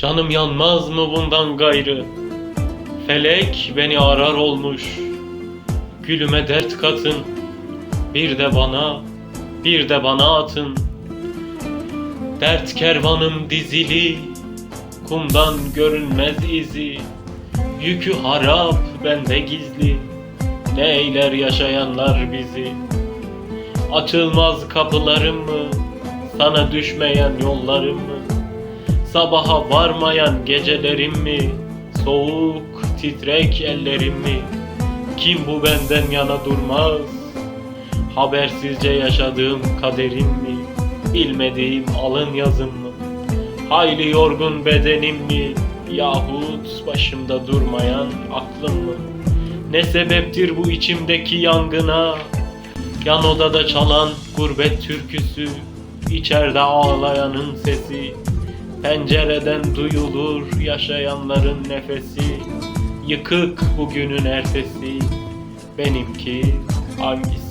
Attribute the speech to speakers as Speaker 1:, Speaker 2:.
Speaker 1: Canım yanmaz mı bundan gayrı? Felek beni arar olmuş. Gülüme dert katın. Bir de bana, bir de bana atın. Dert kervanım dizili. Kumdan görünmez izi. Yükü harap bende gizli. Ne eyler yaşayanlar bizi. Açılmaz kapılarım mı? Sana düşmeyen yollarım mı? Sabaha varmayan gecelerim mi? Soğuk titrek ellerim mi? Kim bu benden yana durmaz? Habersizce yaşadığım kaderim mi? Bilmediğim alın yazım mı? Hayli yorgun bedenim mi? Yahut başımda durmayan aklım mı? Ne sebeptir bu içimdeki yangına? Yan odada çalan gurbet türküsü, içeride ağlayanın sesi, pencereden duyulur yaşayanların nefesi, yıkık bugünün ertesi, benimki hangisi?